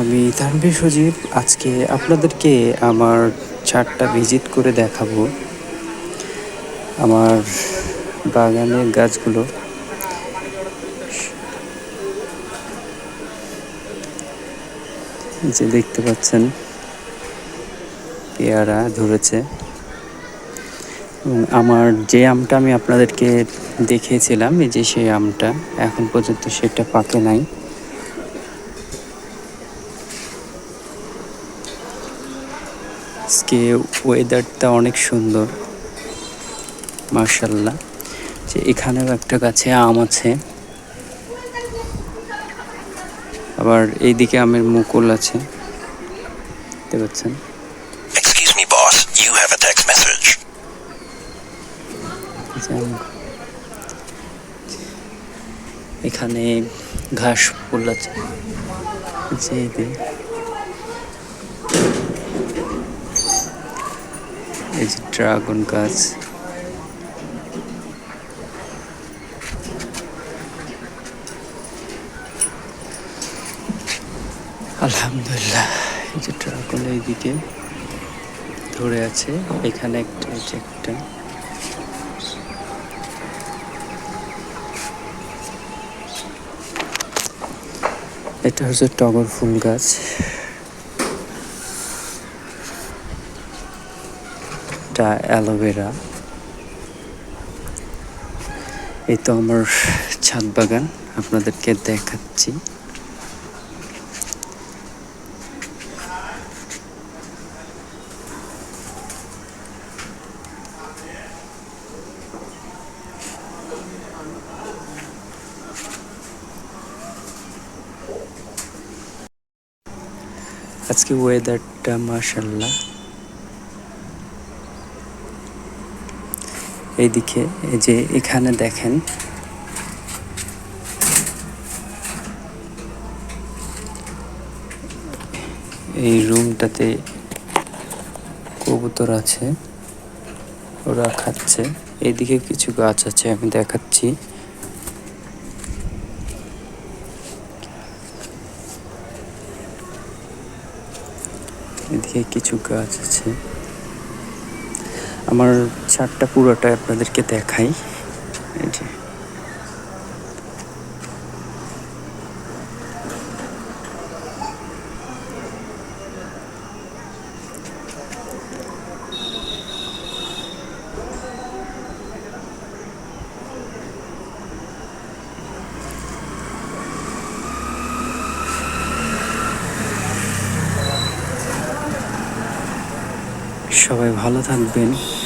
আমি তানভীর সজীব, আজকে আপনাদেরকে আমার ছাদটা ভিজিট করে দেখাবো। আমার বাগানের গাছগুলো। যে দেখতে পাচ্ছেন, পেয়ারা ধরেছে। আমার যে আমটা আমি আপনাদেরকে দেখিয়েছিলাম, এই যে সেই আমটা, এখন পর্যন্ত সেটা পাকে নাই। আজকে ওয়েদারটা অনেক সুন্দর। মার্শাল্লাহ যে এখানেও একটা গাছে আম আছে। আবার এইদিকে আমের মুকুল আছে। দেখতে পাচ্ছেন? আম- এখানে ঘাস ফুল আছে। যে। এই যে ড্রাগন গাছ আলহামদুলিল্লাহ এই যে ড্রাগন এইদিকে ধরে আছে, এখানে একটা এই যে একটা। এটা হচ্ছে টগর ফুল গাছ। এটা অ্যালোভেরা এই তো আমার ছাদ বাগান আপনাদেরকে দেখাচ্ছি। আজকে ওয়েদারটা মাশাল্লাহ এইদিকে, এই যে এখানে দেখেন। এই রুমটাতে কবুতর আছে, ওরা খাচ্ছে। এইদিকে কিছু গাছ আছে, আমি দেখাচ্ছি। এদিকে কিছু গাছ আছে। আমার ছাদটা পুরোটা আপনাদেরকে দেখাই। সবাই ভালো থাকবেন।